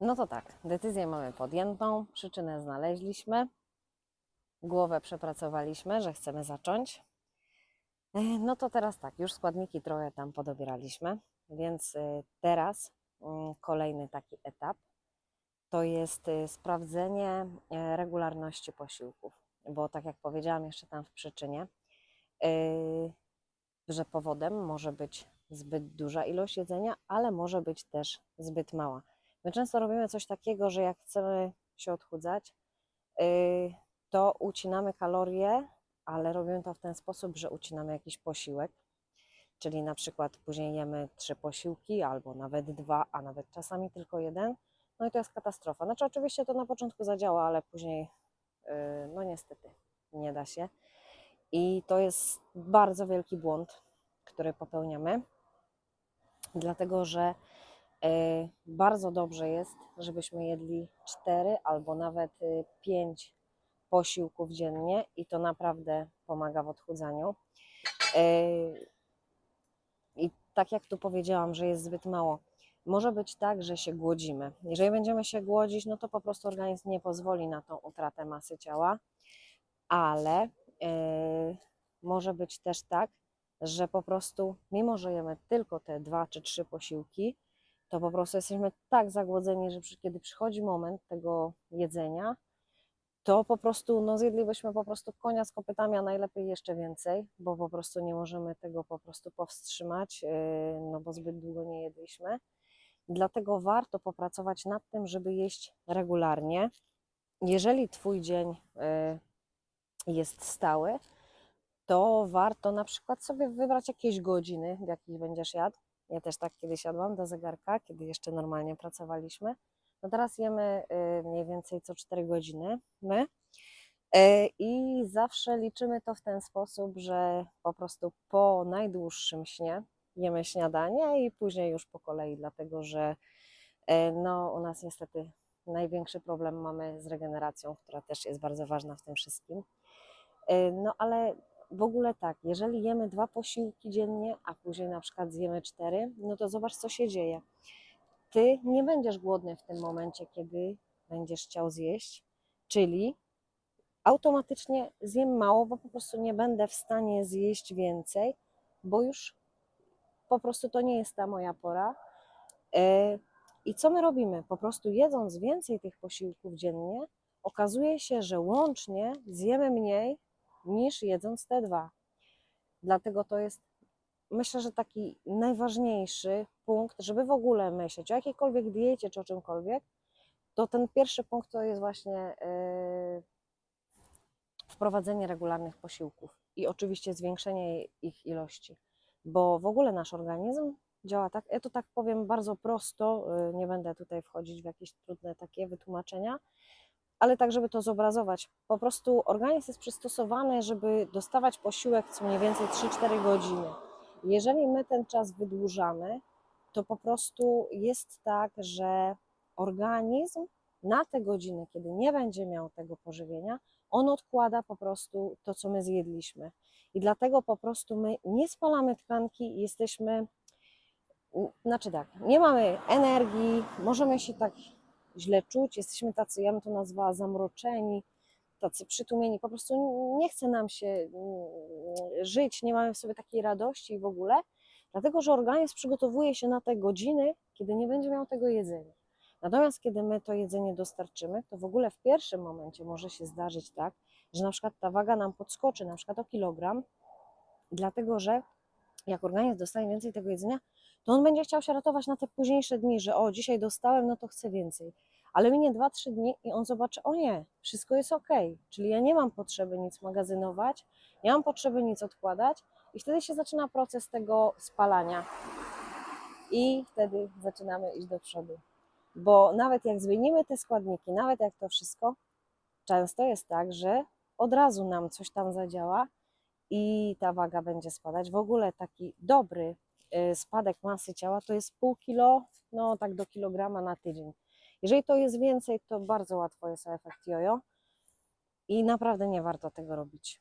No to tak, decyzję mamy podjętą, przyczynę znaleźliśmy, głowę przepracowaliśmy, że chcemy zacząć. E, No to teraz tak, już składniki trochę tam podobieraliśmy, więc e, teraz mm, kolejny taki etap to jest e, sprawdzenie regularności posiłków, bo tak jak powiedziałam jeszcze tam w przyczynie, że powodem może być zbyt duża ilość jedzenia, ale może być też zbyt mała. My często robimy coś takiego, że jak chcemy się odchudzać, yy, to ucinamy kalorie, ale robimy to w ten sposób, że ucinamy jakiś posiłek. Czyli na przykład później jemy trzy posiłki, albo nawet dwa, a nawet czasami tylko jeden. No i to jest katastrofa. Znaczy, oczywiście to na początku zadziała, ale później, yy, no niestety, nie da się. I to jest bardzo wielki błąd, który popełniamy, dlatego że Bardzo dobrze jest, żebyśmy jedli 4 albo nawet 5 posiłków dziennie i to naprawdę pomaga w odchudzaniu. E, I tak jak tu powiedziałam, że jest zbyt mało, może być tak, że się głodzimy. Jeżeli będziemy się głodzić, no to po prostu organizm nie pozwoli na tą utratę masy ciała, ale e, może być też tak, że po prostu, mimo że jemy tylko te dwa czy trzy posiłki, to po prostu jesteśmy tak zagłodzeni, że kiedy przychodzi moment tego jedzenia, to po prostu no, zjedlibyśmy po prostu konia z kopytami, a najlepiej jeszcze więcej, bo po prostu nie możemy tego po prostu powstrzymać, yy, no bo zbyt długo nie jedliśmy. Dlatego warto popracować nad tym, żeby jeść regularnie. Jeżeli Twój dzień yy, jest stały, to warto na przykład sobie wybrać jakieś godziny, w jakich będziesz jadł. Ja też tak kiedyś jadłam do zegarka, kiedy jeszcze normalnie pracowaliśmy. No teraz jemy y, mniej więcej co 4 godziny my. Y, I zawsze liczymy to w ten sposób, że po prostu po najdłuższym śnie jemy śniadanie i później już po kolei, dlatego że y, no, u nas niestety największy problem mamy z regeneracją, która też jest bardzo ważna w tym wszystkim. No ale w ogóle tak, jeżeli jemy dwa posiłki dziennie, a później na przykład zjemy cztery, no to zobacz, co się dzieje. Ty nie będziesz głodny w tym momencie, kiedy będziesz chciał zjeść, czyli automatycznie zjem mało, bo po prostu nie będę w stanie zjeść więcej, bo już po prostu to nie jest ta moja pora. E, I co my robimy? Po prostu jedząc więcej tych posiłków dziennie, okazuje się, że łącznie zjemy mniej niż jedząc te dwa. Dlatego to jest, myślę, że taki najważniejszy punkt, żeby w ogóle myśleć o jakiejkolwiek diecie czy o czymkolwiek, to ten pierwszy punkt to jest właśnie yy, wprowadzenie regularnych posiłków i oczywiście zwiększenie ich ilości, bo w ogóle nasz organizm działa tak, ja to tak powiem bardzo prosto, yy, nie będę tutaj wchodzić w jakieś trudne takie wytłumaczenia, ale tak, żeby to zobrazować. Po prostu organizm jest przystosowany, żeby dostawać posiłek co mniej więcej 3-4 godziny. Jeżeli my ten czas wydłużamy, to po prostu jest tak, że organizm na te godziny, kiedy nie będzie miał tego pożywienia, on odkłada po prostu to, co my zjedliśmy. I dlatego po prostu my nie spalamy tkanki jesteśmy, znaczy tak, nie mamy energii, możemy się tak źle czuć, jesteśmy tacy, ja bym to nazwała zamroczeni, tacy przytłumieni, po prostu nie chce nam się mm, żyć, nie mamy w sobie takiej radości w ogóle, dlatego że organizm przygotowuje się na te godziny, kiedy nie będzie miał tego jedzenia. Natomiast kiedy my to jedzenie dostarczymy, to w ogóle w pierwszym momencie może się zdarzyć tak, że na przykład ta waga nam podskoczy na przykład o kilogram, dlatego że jak organizm dostanie więcej tego jedzenia, to on będzie chciał się ratować na te późniejsze dni, że o, dzisiaj dostałem, no to chcę więcej. Ale minie 2-3 dni i on zobaczy, o nie, wszystko jest ok, czyli ja nie mam potrzeby nic magazynować, nie mam potrzeby nic odkładać i wtedy się zaczyna proces tego spalania. I wtedy zaczynamy iść do przodu. Bo nawet jak zmienimy te składniki, nawet jak to wszystko, często jest tak, że od razu nam coś tam zadziała i ta waga będzie spadać. W ogóle taki dobry y, spadek masy ciała to jest pół kilo, no tak do kilograma na tydzień. Jeżeli to jest więcej, to bardzo łatwo jest efekt jojo i naprawdę nie warto tego robić.